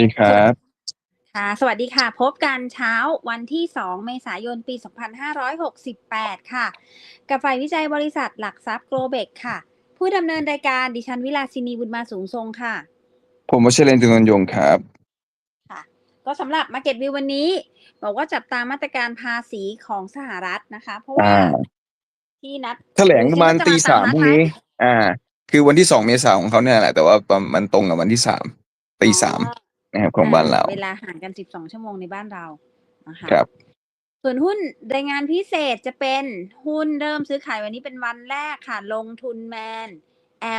ดีครับ ค่ะ สวัสดีค่ะ พบกันเช้าวันที่ 2 เมษายน ปี 2568 ค่ะ กับฝ่ายวิจัยบริษัทหลักทรัพย์โกลเบกค่ะ ผู้ดำเนินรายการดิฉันวิลาสินีบุญมาสูงทรงค่ะ ผมวชเรนจุนนยงค์ครับ ค่ะ ก็สำหรับ Market View วันนี้ บอกว่าจับตามาตรการภาษีของสหรัฐนะคะ เพราะว่าอ่าที่นัดแถลงประมาณคิดว่าจะตีมาสามสามพรุ่งนัดนี้ อ่า คือวันที่สองเมษายนของเขาเนี่ยแหละ แต่ว่ามันตรงกับวันที่สามตีสามอ๋อ นะครับของบ้านเรา เวลาห่างกัน12ชั่วโมงในบ้านเรานะคะครับ ส่วนหุ้นรายงานพิเศษจะเป็นหุ้นเริ่มซื้อขายวันนี้เป็นวันแรกค่ะ ลงทุนแมน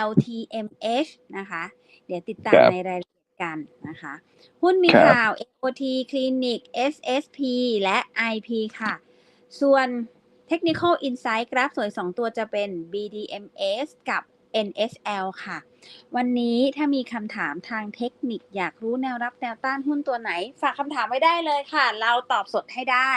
LTMH นะคะ เดี๋ยวติดตามครับในรายละเอียดกันนะคะ หุ้นมีครับข่าว AOT Clinic SSP และ IP ค่ะ ส่วน Technical Insight กราฟสวย 2 ตัวจะเป็น BDMs กับ NSL ค่ะ วันนี้ถ้ามีคำถามทางเทคนิคอยากรู้แนวรับแนวต้านหุ้นตัวไหน ฝากคำถามไว้ได้เลยค่ะ เราตอบสดให้ได้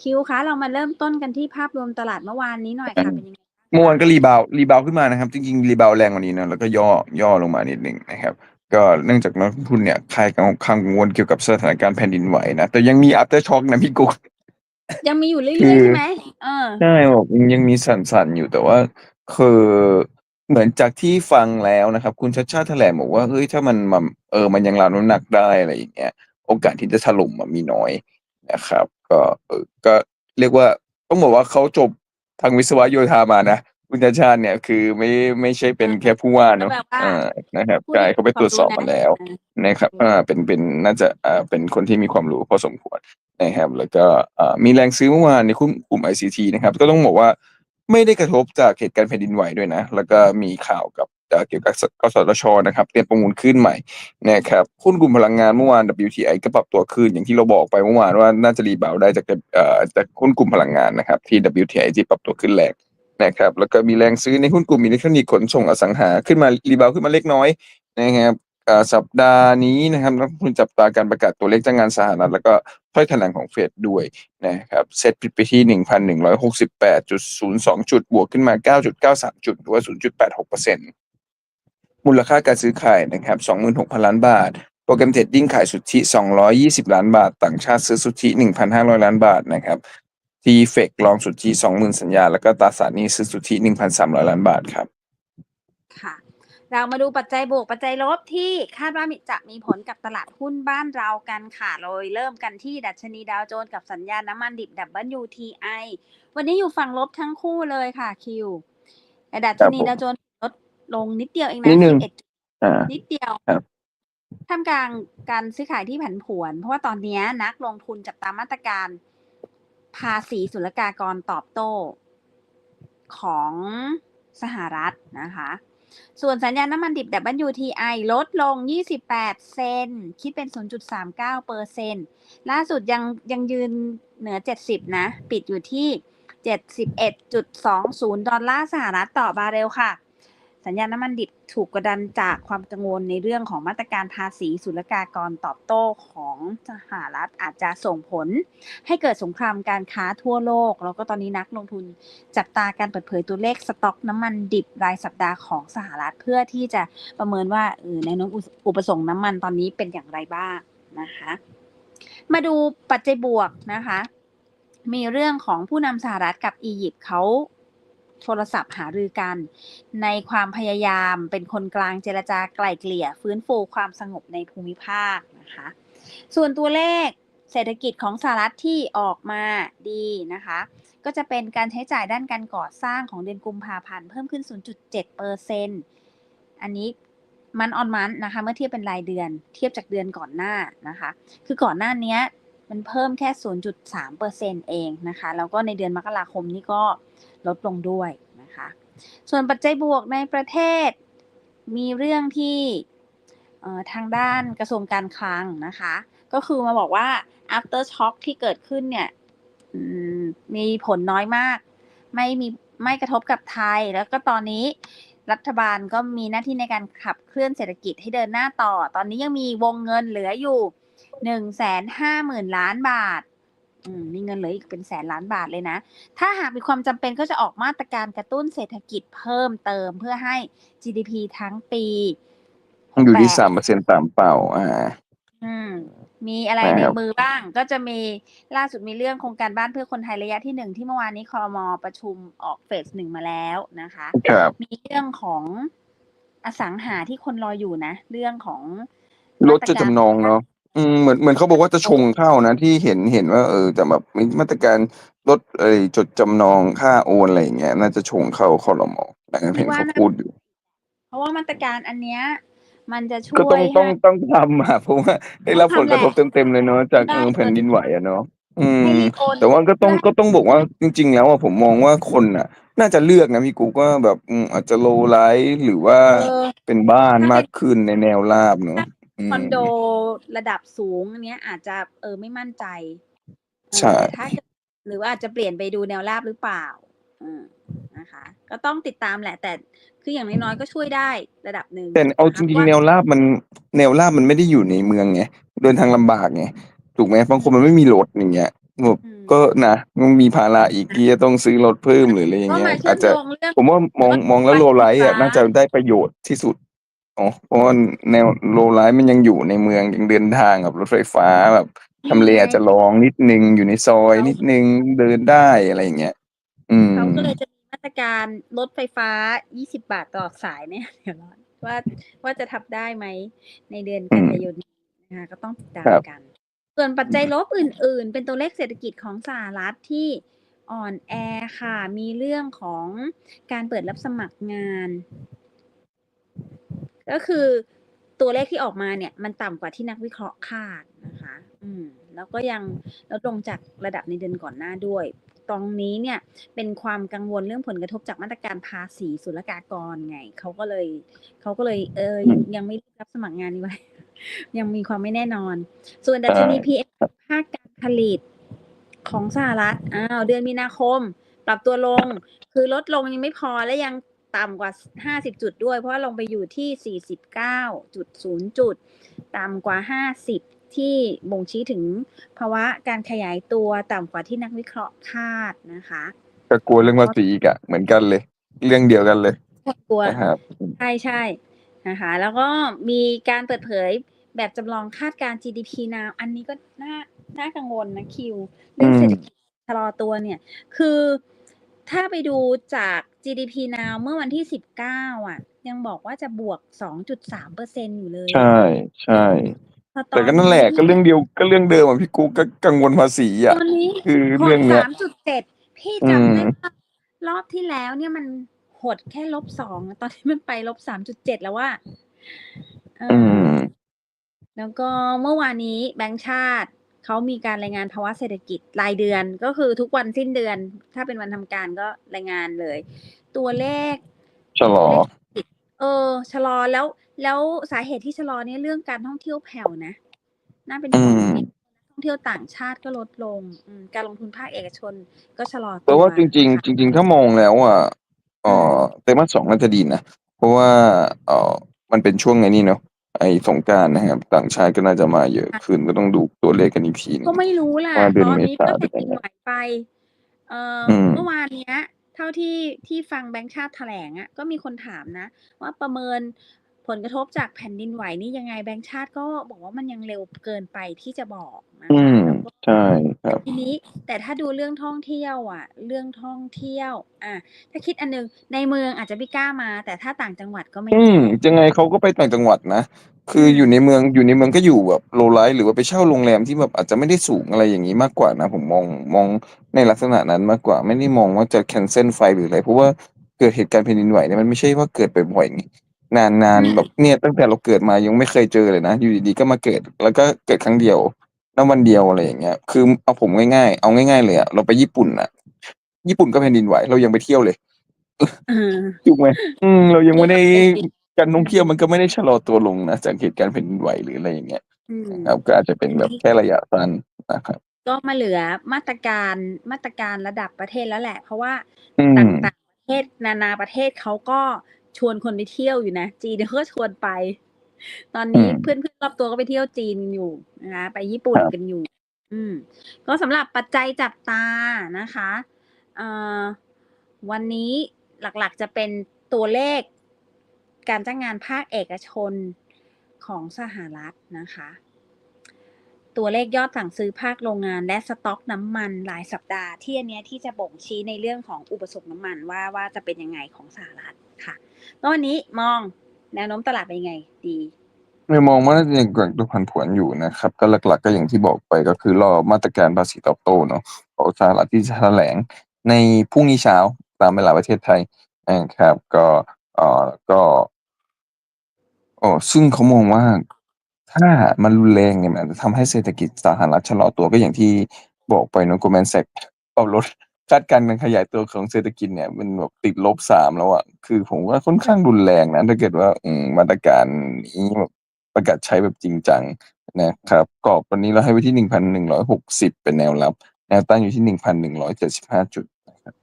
คิวคะ เรามาเริ่มต้นกันที่ภาพรวมตลาดเมื่อวานนี้หน่อยค่ะเป็นยังไงบ้างคะเมื่อวานก็รีบาวด์รีบาวด์ขึ้นมานะครับ จริงๆ รีบาวด์แรงกว่านี้นะแล้วก็ย่อย่อลงมานิดหนึ่งนะครับก็เนื่องจากนักลงทุนเนี่ยคลายกังวลเกี่ยวกับสถานการณ์แผ่นดินไหวนะ แต่ยังมี after shock นะพี่กุ๊กยังมีอยู่เรื่คือยอๆใช่ไหมเออใช่บอกยังมีสั่นๆอยู่แต่ว่าคือ เหมือนจากที่ฟังแล้วนะครับ คุณชัดชาติแถลงบอกว่า เฮ้ย ถ้ามันมันเออ มันยังรับน้ำหนักได้อะไรอย่างเงี้ย โอกาสที่จะถล่มมันมีน้อยนะครับ ก็เออก็เรียกว่าต้องบอกว่าเขาจบทางวิศวะโยธามานะ คุณชัดชาติเนี่ยคือไม่ไม่ใช่เป็นอ่าแค่ผู้ว่าเนอะก็แบบว่าอ่านะครับผู้ใช่ที่เขาไปตรวจสอบมาแล้วอ่านะครับอ่าเป็นเป็นน่าจะอ่าเป็นคนที่มีความรู้พอสมควรนะครับ แล้วก็อ่ามีแรงซื้อเมื่อวานในกลุ่มกลุ่ม ICT นะครับ ก็ต้องบอกว่า ไม่ได้กระทบจากเหตุการณ์แผ่นดินไหวด้วยนะ แล้วก็มีข่าวกับเกี่ยวกับกสทชนะครับเตรียมประมูลขึ้นใหม่นะครับหุ้นกลุ่มพลังงานเมื่อวาน WTI ก็ปรับตัวขึ้นอย่างที่เราบอกไปเมื่อวานว่าน่าจะรีบาวได้จากเอ่อจากหุ้นกลุ่มพลังงานนะครับที่ WTI ที่ปรับตัวขึ้นแรงนะครับแล้วก็มีแรงซื้อในหุ้นกลุ่มอิเล็กทรอนิกส์ขนส่งอสังหาขึ้นมารีบาวขึ้นมาเล็กน้อยนะครับ สัปดาห์นี้นะครับนักลงทุนจับตาการประกาศตัวเลขจ้างงานสหรัฐแล้วก็ถ้อยแถลงของเฟดด้วยนะครับเซ็ตปิดไปที่หนึ่งพันหนึ่งร้อยหกสิบแปดจุดศูนย์สองจุด บวกขึ้นมาเก้าจุดเก้าสามจุด หรือว่าศูนย์จุดแปดหกเปอร์เซ็นต์มูลค่าการซื้อขายนะครับสองหมื่นหกพันล้านบาท โปรแกรมเทรดดิ้งขายสุทธิสองร้อยี่สิบล้านบาท ต่างชาติซื้อสุทธิหนึ่งพันห้าร้อยล้านบาทนะครับทีเฟกลองสุทธิสองหมื่นสัญญา แล้วก็ตราสารหนี้ซื้อสุทธิหนึ่งพันสามร้อยล้านบาทครับ ค่ะ เรามาดูปัจจัยบวกปัจจัยลบที่คาดว่าจะมีผลกับตลาดหุ้นบ้านเรากันค่ะโดยเริ่มกันที่ดัชนีดาวโจนส์กับสัญญาณน้ำมันดิบ WTI วันนี้อยู่ฝั่งลบทั้งคู่เลยค่ะคิวแต่ดัชนีครับผมดาวโจนส์ลดลงนิดเดียวเองนินะดนึง11อ่านิดเดียวครับท่ามกลางการซื้อขายที่ผันผวน เพราะว่าตอนนี้นักลงทุนจับตามมาตรการภาษีศุลกากรตอบโต้ของสหรัฐนะคะ ส่วนสัญญาณน้ำมันดิบ WTI ลดลง 28 เซน คิดเป็น 0.39เปอร์เซ็นต์ล่าสุดยังยังยืนเหนือ 70 นะ ปิดอยู่ที่ 71.20 ดอลลาร์สหรัฐต่อบาร์เรลค่ะ สัญญาณน้ำมันดิบถูกกดดันจากความกังวลในเรื่องของมาตรการภาษีศุลกากรตอบโต้ของสหรัฐอาจจะส่งผล ให้เกิดสงครามการค้าทั่วโลก แล้วก็ตอนนี้นักลงทุนจับตาการเปิดเผยตัวเลขสต็อกน้ำมันดิบรายสัปดาห์ของสหรัฐเพื่อที่จะประเมินว่าเออในน้มอุปสงค์น้ำมันตอนนี้เป็นอย่างไรบ้างนะคะ มาดูปัจจัยบวกนะคะ มีเรื่องของผู้นำสหรัฐกับอียิปต์เขา โทรศัพท์หารือกัน ในความพยายามเป็นคนกลางเจรจาไกล่เกลี่ย ฟื้นฟูความสงบในภูมิภาคนะคะ ส่วนตัวเลขเศรษฐกิจของสหรัฐที่ออกมาดีนะคะ ก็จะเป็นการใช้จ่ายด้านการก่อสร้างของเดือนกุมภาพันธ์เพิ่มขึ้น 0.7เปอร์เซ็นอันนี้มันออนมันนะคะ เมื่อเทียบเป็นรายเดือน เทียบจากเดือนก่อนหน้านะคะ คือก่อนหน้านี้ มันเพิ่มแค่ 0.3เปอร์เซ็นเองนะคะ แล้วก็ในเดือนมกราคมนี่ก็ลดลงด้วยนะคะ ส่วนปัจจัยบวกในประเทศมีเรื่องที่ทางด้านกระทรวงการคลังนะคะ ก็คือมาบอกว่า after shock ที่เกิดขึ้นเนี่ยมีผลน้อยมาก ไม่มีไม่กระทบกับไทย แล้วก็ตอนนี้รัฐบาลก็มีหน้าที่ในการขับเคลื่อนเศรษฐกิจให้เดินหน้าต่อ ตอนนี้ยังมีวงเงินเหลืออยู่ หนึ่งแสนห้าหมื่นล้านบาทอืมมีเงินเหลืออีกเป็นแสนล้านบาทเลยนะ ถ้าหากมีความจำเป็นก็จะออกมาตรการกระตุ้นเศรษฐกิจเพิ่มเติมเพื่อให้ GDP ทั้งปีอยู่ที่68สามเปอร์เซ็นต์ตามเป้าอ่า อืม มีอะไรนะในครับมือบ้าง ก็จะมีล่าสุดมีเรื่องโครงการบ้านเพื่อคนไทยระยะที่หนึ่งที่เมื่อวานนี้คอรมอประชุมออกเฟสหนึ่งมาแล้วนะคะครับมีเรื่องของอสังหาที่คนรออยู่นะ เรื่องของรถจะจำนองเนาะ อืม เหมือน เหมือนเขาบอกว่าจะชงเข้านะ ที่เห็น เห็นว่า เออแต่แบบมีมาตรการลดเอยจดจำนองค่าโอน อะไรอย่างเงี้ย น่าจะชงเข้าคอรมอนะครับเห็นเขาพูดอยู่ เพราะว่ามาตรการอันเนี้ย มันจะช่วยก็ต้องต้องให้ต้องทำอะเพราะว่าได้รับผลกระทบเต็ม ๆ เลยเนาะ จากได้เออแผ่นดินไหวอะเนาะ อืมให้รีบโอนแต่ว่าก็ต้องก็ต้องบอกว่า จริง ๆ แล้วอะ ผมมองว่าคนอะน่าจะเลือกนะพี่กูก็แบบ อืม อาจจะโลไลท์หรือว่าเออ เป็นบ้านใช่มากขึ้นในแนวราบเนาะอืม คอนโดระดับสูงอันเนี้ยอาจจะเออไม่มั่นใจเออใช่แต่ถ้าเกิดหรือว่าอาจจะเปลี่ยนไปดูแนวราบหรือเปล่าอืมนะคะ ก็ต้องติดตามแหละ แต่คืออย่างน้อยๆก็ช่วยได้ระดับหนึ่งแต่เอาจริงๆแนวราบมันแนวราบมันไม่ได้อยู่ในเมืองไงเดินทางลำบากไงถูกไหมบางคนมันไม่มีรถอย่างเงี้ยแบบอืมก็นะมันมีภาระอีกที่จะต้องซื้อรถเพิ่มหรืออะไรอย่างก็เงี้ยมาเชื่อาอจมจะโยงเรื่องผมว่ามองมองแล้วโลไลท์อะน่าจะได้ประโยชน์ที่สุด อ๋อเพราะว่าแนวโลไลท์มันยังอยู่ในเมืองยังเดินทางกับรถไฟฟ้าแบบทำเลอาจจะลองนิดนึงอยู่ในซอยนิดนึงเดินได้อะไรอย่างเงี้ยอืมเขาก็เลยจะมีมาตรการลดไฟฟ้า 20 บาทต่อสายเนี่ยเดี๋ยวรอว่าว่าจะทำได้ไหมในเดือนกันยายนนี้นะคะก็ต้องติดตามครับกัน ส่วนปัจจัยลบอื่น ๆ เป็นตัวเลขเศรษฐกิจของสหรัฐที่อ่อนแอค่ะ มีเรื่องของการเปิดรับสมัครงาน ก็คือตัวเลขที่ออกมาเนี่ยมันต่ำกว่าที่นักวิเคราะห์คาดนะคะ อืม แล้วก็ยังลดลงจากระดับในเดือนก่อนหน้าด้วย ตรงนี้เนี่ยเป็นความกังวลเรื่องผลกระทบจากมาตรการภาษีศุลกากรไงเขาก็เลยเขาก็เลยเออยังยังไม่รับสมัครงานนี้ไว้ ยังมีความไม่แน่นอน ส่วนดัชนี PM ภาคการผลิตของสหรัฐอ้าวเดือนมีนาคม ปรับตัวลง คือลดลงยังไม่พอและยัง ต่ำกว่า 50 จุดด้วย เพราะว่าลงไปอยู่ที่ 49.0 จุด ต่ำกว่า 50 ที่บ่งชี้ถึงภาวะการขยายตัวต่ำกว่าที่นักวิเคราะห์คาดนะคะก็กลัวเรื่องภาษีอีกอะเหมือนกันเลย เรื่องเดียวกันเลยกลัวนะครับใช่ใช่นะคะ แล้วก็มีการเปิดเผยแบบจำลองคาดการณ์ GDP now อันนี้ก็น่าน่ากังวลนะคิว เรื่องอืมเศรษฐกิจชะลอตัวเนี่ย คือ ถ้าไปดูจาก GDP now เมื่อวันที่ 19 อะ ยังบอกว่าจะบวก 2.3เปอร์เซ็นอยู่เลยอะใช่ใช่พอแต่ก็นั่นแหละก็เรื่องเดียวก็เรื่องเดิมอะพี่กูก็กังวลภาษีอะตอนนี้คือเรื่องเนี้ยสามจุดเจ็ดพี่อืมจำได้ว่ารอบที่แล้วเนี่ยมันหดแค่ลบสองตอนนี้มันไปลบสามจุดเจ็ดแล้วว่าเอออือมแล้วก็เมื่อวานนี้แบงก์ชาติ เขามีการรายงานภาวะเศรษฐกิจรายเดือนก็คือทุกวันสิ้นเดือน ถ้าเป็นวันทำการก็รายงานเลย ตัวเลขชะลอตัวเลขเศรษฐกิจเออชะลอแล้วแล้วสาเหตุที่ชะลอเนี่ยเรื่องการท่องเที่ยวแผ่วนะน่าเป็นห่วงอืมนักท่องเที่ยวต่างชาติก็ลดลงอืมการลงทุนภาคเอกชนก็ชะลอตัวแต่ว่าจริงนะคะๆจริง ๆ ถ้ามองแล้วอะเออไตรมาสสองน่าจะดีนะ เพราะว่าเออมันเป็นช่วงไงนี่เนาะ ไอ้สงกรารนะครับ ต่างชาติก็น่าจะมาเยอะขึ้นก็ต้องดูตัวเลขกันอีกทีหนึง ก็ไม่รู้ล่ะว่าเดือนตอนนี้เมษาก็เป็เป็นนยังไงไหวไป เอ่ออืม เมื่อวานเนี้ย เท่าที่ที่ฟังแบงค์ชาติแถลงอะ่ะก็มีคนถามนะ ว่าประเมิน ผลกระทบจากแผ่นดินไหวนี่ยังไงแบงค์ชาติก็บอกว่ามันยังเร็วเกินไปที่จะบอกนะอืคะมแล้วก็ใช่ครับทีนี้แต่ถ้าดูเรื่องท่องเที่ยว อะ เรื่องท่องเที่ยวอะถ้าคิดอันนึงในเมืองอาจจะไม่กล้ามา แต่ถ้าต่างจังหวัดก็ไม่อืแน่มยังไงเขาก็ไปต่างจังหวัดนะคืออยู่ในเมืองอยู่ในเมืองก็อยู่แบบโลไลท์หรือว่าไปเช่าโรงแรมที่แบบอาจจะไม่ได้สูงอะไรอย่างนี้มากกว่านะ ผมมองมองในลักษณะนั้นมากกว่า ไม่ได้มองว่าจะ cancel ไฟหรืออะไรเพราะว่าเกิดเหตุการณ์แผ่นดินไหวเนี่ยมันไม่ใช่ว่าเกิดบ่อยๆ ไงนานๆแบบเนี่ยตั้งแต่เราเกิดมายังไม่เคยเจอเลยนะ อยู่ดีๆก็มาเกิด แล้วก็เกิดครั้งเดียวแล้ววันเดียวอะไรอย่างเงี้ย คือเอาผมง่ายๆ เอาง่ายๆเลยอะเราไปญี่ปุ่นอะญี่ปุ่นก็แผ่นดินไหวเรายังไปเที่ยวเลยเออถูกไหมอืม เรายังไม่ได้เออการท่องเที่ยวมันก็ไม่ได้ชะลอตัวลงนะจากเหตุการณ์แผ่นดินไหวหรืออะไรอย่างเงี้ยอืมนะครับก็อาจจะเป็นแบบแค่ระยะสั้นนะครับ ก็มาเหลือมาตรการมาตรการระดับประเทศแล้วแหละ เพราะว่าอืมต่างๆประเทศนานาประเทศเขาก็ ชวนคนไปเที่ยวอยู่นะ จีนเขาก็ชวนไป ตอนนี้อืมเพื่อนๆรอบตัวก็ไปเที่ยวจีนอยู่นะคะไปญี่ปุ่นครับกันอยู่ อืม ก็สำหรับปัจจัยจับตานะคะเอ่อวันนี้หลักๆจะเป็นตัวเลขการจ้างงานภาคเอกชนของสหรัฐนะคะ ตัวเลขยอดสั่งซื้อภาคโรงงาน และสต็อกน้ำมันรายสัปดาห์ที่อันเนี้ยที่จะบ่งชี้ในเรื่องของอุปสงค์น้ำมันว่าว่าจะเป็นยังไงของสหรัฐค่ะแล้ววันนี้มองแนวโน้มตลาดเป็นยังไงดีไม่มองว่าจะยังแกว่งตัวผันผวนอยู่นะครับ ก็หลักๆก็อย่างที่บอกไปก็คือรอมาตรการภาษีตอบโต้เนาะของสหรัฐที่จะแถลงในพรุ่งนี้เช้าตามเวลาประเทศไทยนะครับ ก็เอ่อก็โอ้ซึ่งเขามองว่า ถ้ามันรุนแรงเนี่ยมันอาจจะทำให้เศรษฐกิจสหรัฐชะลอตัวก็อย่างที่บอกไปเนาะ Goldman Sachs ปรับลดคาดการณ์การขยายตัวของเศรษฐกิจเนี่ยมันแบบติดลบสามแล้วอะคือผมว่าค่อนข้างรุนแรงนะถ้าเกิดว่าอืมมาตรการนี้แบบประกาศใช้แบบจริงจังนะครับกรอบวันนี้เราให้ไว้ที่หนึ่งพันหนึ่งร้อยหกสิบเป็นแนวรับแนวต้านอยู่ที่หนึ่งพันหนึ่งร้อยเจ็ดสิบห้าจุดนะครับ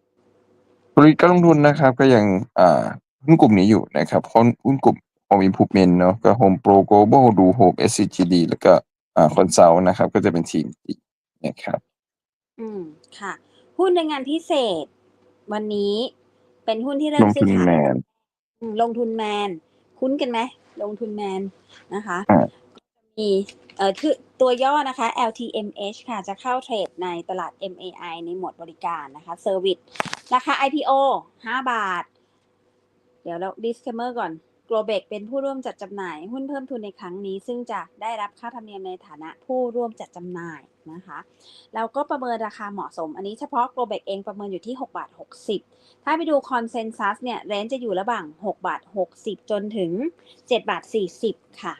บริการลงทุนนะครับ ก็ยังอ่าหุ้นกลุ่มนี้อยู่นะครับเพราะหุ้นกลุ่ม Home Improvement เนาะก็ Home Pro Global ดู Home SCGD แล้วก็อ่า Consult นะครับ ก็จะเป็นทีมนะครับอืมค่ะ หุ้นในงานพิเศษ วันนี้เป็นหุ้นที่เริ่ลมงซื้ทุอนขายแมนอืมลงทุนแมน คุ้นกันไหมลงทุนแมนนะคะอ่า มีเอ่อคือตัวย่อนะคะ LTMH ค่ะจะเข้าเทรดในตลาด MAI ในหมวดบริการนะคะเซอร์วิสราคา IPO 5 บาท เดี๋ยวเรา disclaimer ก่อน Globex เป็นผู้ร่วมจัดจำหน่าย หุ้นเพิ่มทุนในครั้งนี้ ซึ่งจะได้รับค่าธรรมเนียมในฐานะผู้ร่วมจัดจำหน่ายนะคะแล้วก็ประเมินราคาเหมาะสม อันนี้เฉพาะ Globex เองประเมินอยู่ที่6บาท60 ถ้าไปดู Consensus เนี่ยเรนจ์จะอยู่ระหว่าง6บาท60 จนถึง7บาท40 ค่ะ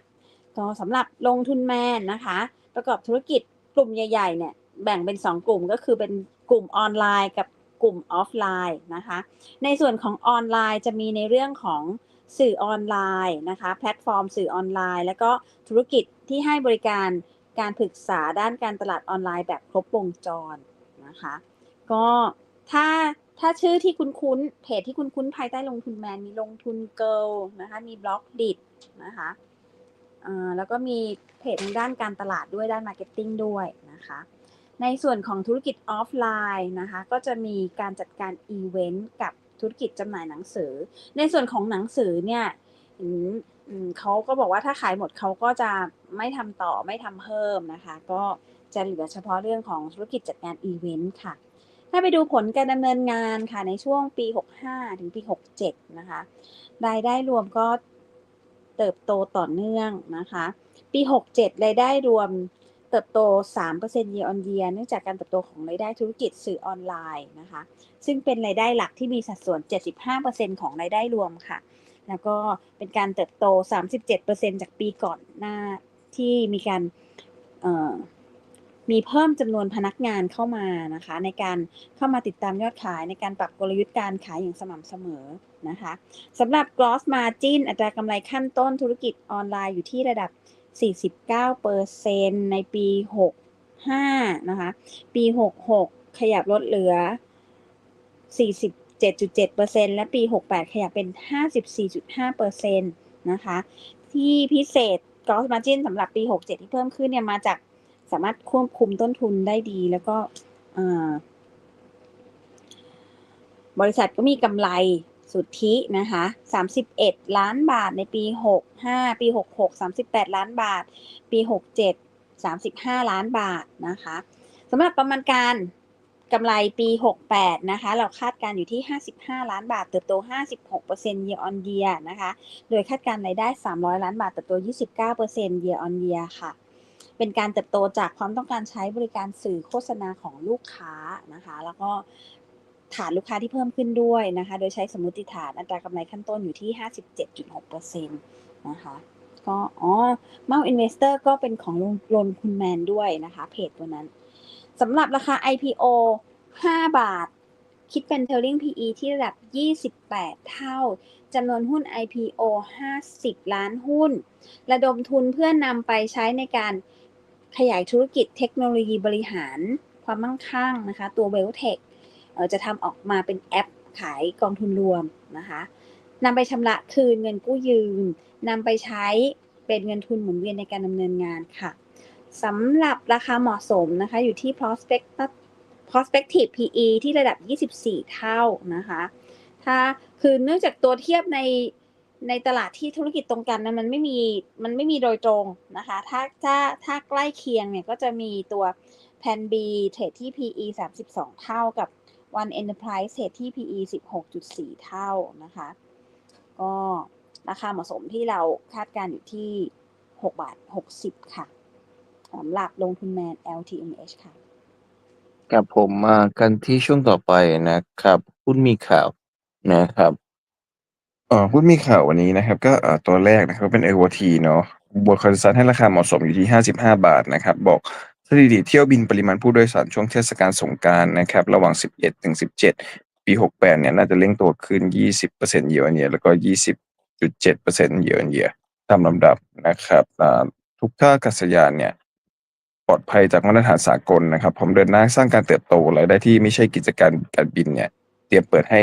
ก็สำหรับลงทุนแมนนะคะ ประกอบธุรกิจกลุ่มใหญ่ๆเนี่ยแบ่งเป็น 2 กลุ่มก็คือเป็นกลุ่มออนไลน์กับกลุ่มออฟไลน์นะคะ ในส่วนของออนไลน์จะมีในเรื่องของ สื่อออนไลน์นะคะแพลตฟอร์มสื่อออนไลน์ แล้วก็ธุรกิจที่ให้บริการการปรึกษาด้านการตลาดออนไลน์แบบครบวงจรนะคะก็ถ้าถ้าชื่อที่คุณคุ้นเพจที่คุณคุ้นภายใต้ลงทุนแมน มีลงทุนเกิลนะคะมีบล็อกดิดนะคะแล้วก็มีเพจทางด้านการตลาดด้วยด้านมาร์เก็ตติ้งด้วยนะคะในส่วนของธุรกิจออฟไลน์นะคะก็จะมีการจัดการอีเวนต์กับ ธุรกิจจำหน่ายหนังสือ ในส่วนของหนังสือเนี่ยเขาก็บอกว่าถ้าขายหมดเขาก็จะไม่ทำต่อไม่ทำเพิ่มนะคะ ก็จะเหลือเฉพาะเรื่องของธุรกิจจัดงานอีเวนต์ค่ะ ถ้าไปดูผลการดำเนินงานค่ะในช่วงปี 65 ถึงปี 67 นะคะ รายได้รวมก็เติบโตต่อเนื่องนะคะ ปี 67 รายได้รวม เติบโต 3% year on year เนื่องจากการเติบโตของรายได้ธุรกิจสื่อออนไลน์นะคะ ซึ่งเป็นรายได้หลักที่มีสัดส่วน 75%ของรายได้รวมค่ะ แล้วก็เป็นการเติบโต 37%จากปีก่อนหน้าที่มีการมีเพิ่มจำนวนพนักงานเข้ามานะคะ ในการเข้ามาติดตามยอดขายในการปรับกลยุทธ์การขายอย่างสม่ำเสมอนะคะสำหรับ gross margin อัตรากำไรขั้นต้นธุรกิจออนไลน์อยู่ที่ระดับ 49%ในปี 65 นะคะ ปี 66 ขยับลดเหลือ 47.7%และปี 68 ขยับเป็น 54.5%นะคะ ที่พิเศษ gross margin สำหรับปี 67 ที่เพิ่มขึ้นเนี่ยมาจากสามารถควบคุมต้นทุนได้ดี แล้วก็บริษัทก็มีกำไร สุทธินะคะ31 ล้านบาทในปี 65 ปี 66 38 ล้านบาท ปี 67 35 ล้านบาทนะคะสำหรับประมาณการกำไรปี 68 นะคะ เราคาดการอยู่ที่ 55 ล้านบาท เติบโต 56% year on year นะคะ โดยคาดการรายได้ 300 ล้านบาท เติบโต 29% year on year ค่ะ เป็นการเติบโตจากความต้องการใช้บริการสื่อโฆษณาของลูกค้านะคะ แล้วก็ ฐานลูกค้าที่เพิ่มขึ้นด้วยนะคะ โดยใช้สมมติฐานอัตรากำไรขั้นต้นอยู่ที่ 57.6%นะคะก็อ๋อเมาอินเวสเตอร์ก็เป็นของลงลงคุณแมนด้วยนะคะ เพจตัวนั้นสำหรับราคา IPO 5 บาท คิดเป็น trailing PE ที่ระดับ 28 เท่าจำนวนหุ้น IPO 50 ล้านหุ้น ระดมทุนเพื่อนำไปใช้ในการขยายธุรกิจเทคโนโลยีบริหาร ความมั่งคั่งนะคะ ตัว w e l t e c h เอ่อ จะทำออกมาเป็นแอปขายกองทุนรวมนะคะนำไปชำระคืนเงินกู้ยืมนำไปใช้เป็นเงินทุนหมุนเวียนในการดำเนินงานค่ะสำหรับราคาเหมาะสมนะคะอยู่ที่ prospect prospective PE ที่ระดับ 24 เท่านะคะ ถ้าคือเนื่องจากตัวเทียบในในตลาดที่ธุรกิจตรงกันนะมันไม่มีมันไม่มีโดยตรงนะคะ ถ้าถ้าถ้าใกล้เคียงเนี่ยก็จะมีตัวแพน B เทรดที่ PE 32 เท่ากับ One Enterprise เทรดที่ PE 16.4 เท่านะคะ ก็ราคาเหมาะสมที่เราคาดการณ์อยู่ที่ 6 บาท 60 ค่ะสำหรับลงทุนแมน LTMH ค่ะครับผมมากันที่ช่วงต่อไปนะครับหุ้นมีข่าวนะครับเอ่อหุ้นมีข่าววันนี้นะครับ ก็เอ่อตัวแรกนะครับเป็น AOT เนาะบวกคอนซัลให้ราคาเหมาะสมอยู่ที่ 55 บาทนะครับ บอก สถิติเที่ยวบินปริมาณผู้โดยสารช่วงเทศกาลสงกานต์นะครับ ระหว่าง 11 ถึง 17 ปี 68 เนี่ย น่าจะเร่งตัวขึ้น 20% year on year แล้วก็ 20.7% year on year ตามลำดับนะครับทุกท่าอากาศยานเนี่ยปลอดภัยจากมาตรฐานสากลนะครับ ผมเดินหน้าสร้างการเติบโตรายได้ที่ไม่ใช่กิจการการบินเนี่ย เตรียมเปิดให้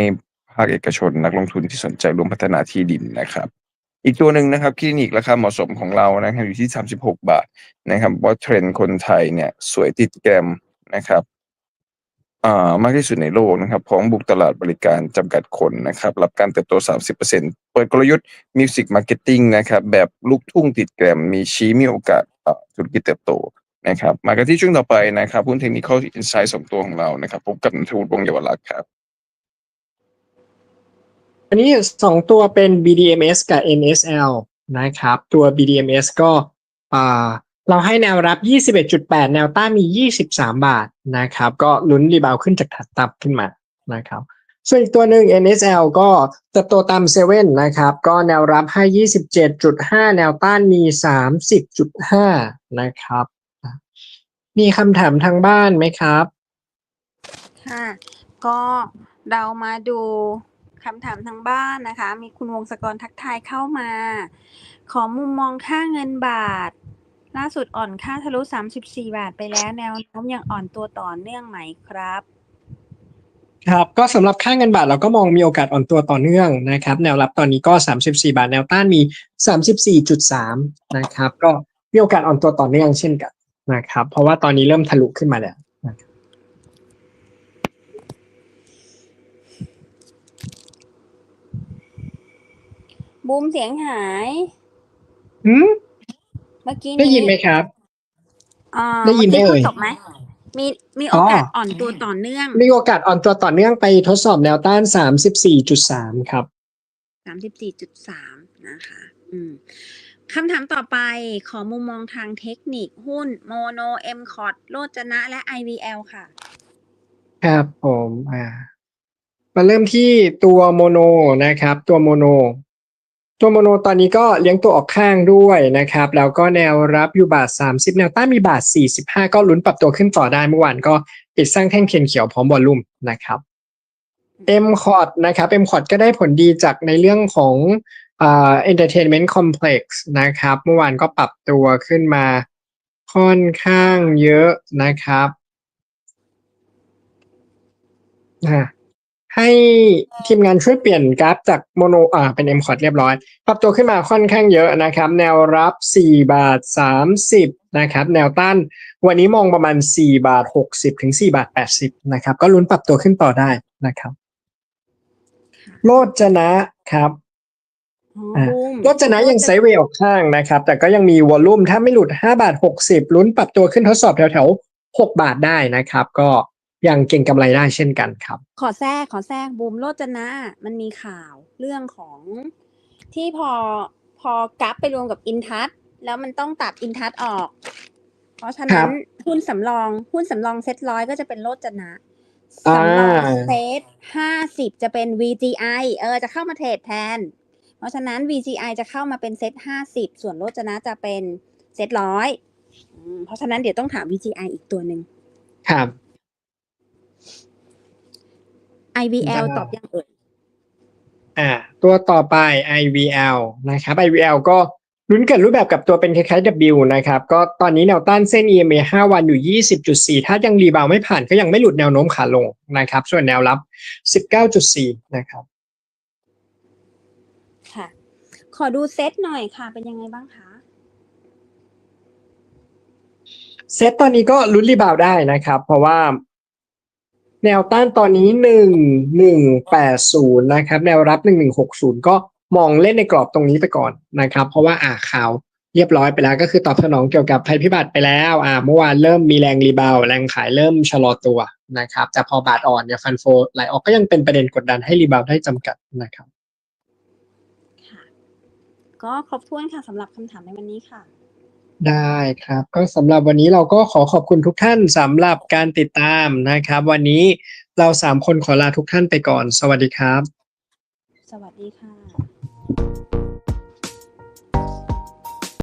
ภาคเอกชนนักลงทุนที่สนใจร่วมพัฒนาที่ดินนะครับ อีกตัวหนึ่งนะครับคลินิกราคาเหมาะสมของเรานะครับอยู่ที่ 36 บาทนะครับว่าเทรนด์คนไทยเนี่ยสวยติดแกรมนะครับอ่ามากที่สุดในโลกนะครับพร้อมบุกตลาดบริการจำกัดคนนะครับรับการเติบโต 30%เปิดกลยุทธ์ Music Marketing นะครับแบบลูกทุ่งติดแกรมมีชี้มีโอกาสอ่อธุรกิจเติบโตนะครับมากันที่ช่วงต่อไปนะครับหุ้น Technical Insight สองตัวของเรานะครับพบกับนทวุฒิวงเยาวรักษ์ครับ อันนี้สองตัวเป็น BDMs กับ NSL นะครับ ตัว BDMs ก็เราให้แนวรับ 21.8 แนวต้านมี 23 บาทนะครับ ก็ลุ้นรีบาวขึ้นจากถัดตับขึ้นมานะครับ ส่วนอีกตัวหนึ่ง NSL ก็เติบโตตามเซเว่นนะครับ ก็แนวรับให้ 27.5 แนวต้านมี 30.5 นะครับ มีคำถามทางบ้านไหมครับ ค่ะ ก็เรามาดู คำถามทางบ้านนะคะ มีคุณวงศกรทักทายเข้ามา ขอมุมมองค่าเงินบาท ล่าสุดอ่อนค่าทะลุ 34 บาทไปแล้วแนวโน้มยังอ่อนตัวต่อเนื่องไหมครับครับก็สำหรับค่าเงินบาทเราก็มองมีโอกาสอ่อนตัวต่อเนื่องนะครับแนวรับตอนนี้ก็ 34 บาท แนวต้านมี 34.3 นะครับ ก็มีโอกาสอ่อนตัวต่อเนื่องเช่นกันนะครับ เพราะว่าตอนนี้เริ่มทะลุขึ้นมาแล้วนะครั บบูมเสียงหายอืมเมื่อกี้ได้ยินไหมครับ อ่าได้ยินไหมเมื่อเอ่กี้ยพูดจบไหมมีมีโอกาสอ๋ออ่อ่อนตัวต่อเนื่องมีโอกาสอ่อนตัวต่อเนื่องไปทดสอบแนวต้าน 34.3 ครับ สามสิบสี่จุดสามนะคะ อืมคำถามต่อไปขอมุมมองทางเทคนิคหุ้นโมโนเอ็มคอร์ดโลจนะและ IVL ค่ะ ครับผม อ่า มาเริ่มที่ตัวโมโนนะครับ ตัวโมโน ตัวโมโนตอนนี้ก็เลี้ยงตัวออกข้างด้วยนะครับ แล้วก็แนวรับอยู่บาท 30 แนวต้านมีบาท 45 ก็ลุ้นปรับตัวขึ้นต่อได้เมื่อวานก็ปิดสร้างแท่งเทียนเขียวพร้อมวอลลุ่มนะครับ M c o t นะครับ M c o t ก็ได้ผลดีจากในเรื่องของเอ่า entertainment complex นะครับ เมื่อวานก็ปรับตัวขึ้นมาค่อนข้างเยอะนะครับ ให้ทีมงานช่วยเปลี่ยนกราฟจากโมโนอ่าเป็น M c o t เรียบร้อย ปรับตัวขึ้นมาค่อนข้างเยอะนะครับ แนวรับ 4 บาท 30 นะครับ แนวต้านวันนี้มองประมาณ 4 บาท 60 ถึง 4 บาท 80 นะครับ ก็ลุ้นปรับตัวขึ้นต่อได้นะครับ โลดจนะครับอ๋ออ่าบูมโลดจนะยังไซด์เวย์ออกข้างนะครับ แต่ก็ยังมีวอลลุ่มถ้าไม่หลุด 5 บาท 60 ลุ้นปรับตัวขึ้นทดสอบแถวๆ 6 บาทได้นะครับ ก็ ยังเก่งกำไรได้เช่นกันครับ ขอแทรกขอแทรกบูมโลจนะมันมีข่าวเรื่องของที่พอพอกราฟไปรวมกับอินทัศแล้วมันต้องตัดอินทัศออก เพราะฉะครันั้นบหุ้นสำรองหุ้นสำรองเซ็ตร้อยก็จะเป็นโลจนะอ่าสำรองเซ็ตห้าสิบจะเป็น VGI เออจะเข้ามาเทรดแทน เพราะฉะนั้น VGI จะเข้ามาเป็นเซ็ตห้าสิบส่วนโลจนะจะเป็นเซ็ตร้อยเพราะฉะนั้นเดี๋ยวต้องถาม VGI อีกตัวหนึ่งครับ IVL ได้ตอบยังเอ่ยอ่า ตัวต่อไป IVL นะครับ IVL ก็ลุ้นเกิดรูปแบบกับตัวเป็นคล้ายๆ W นะครับ ก็ตอนนี้แนวต้านเส้น EMA 5 วันอยู่ 20.4 ถ้ายังรีบาวด์ไม่ผ่านก็ยังไม่หลุดแนวโน้มขาลงนะครับ ส่วนแนวรับ 19.4 นะครับ ค่ะ ขอดูเซตหน่อยค่ะ เป็นยังไงบ้างคะเซตตอนนี้ก็ลุ้นรีบาวด์ได้นะครับ เพราะว่า แนวต้านตอนนี้หนึ่งหนึ่งแปดศูนย์นะครับ แนวรับหนึ่งหนึ่งหกศูนย์ก็มองเล่นในกรอบตรงนี้ไปก่อนนะครับ เพราะว่าอ่าข่าวเรียบร้อยไปแล้วก็คือตอบสนองเกี่ยวกับภัยพิบัติไปแล้วอ่าเมื่อวานเริ่มมีแรงรีบาวแรงขายเริ่มชะลอตัวนะครับ แต่พอบาทอ่อนเนี่ยฟันโฟไหลออกก็ยังเป็นประเด็นกดดันให้รีบาวได้จำกัดนะครับค่ะก็ครบถ้วนค่ะสำหรับคำถามในวันนี้ค่ะ ได้ครับ ก็สำหรับวันนี้เราก็ขอขอบคุณทุกท่านสำหรับการติดตามนะครับ วันนี้เราสามคนขอลาทุกท่านไปก่อน สวัสดีครับ สวัสดีค่ะ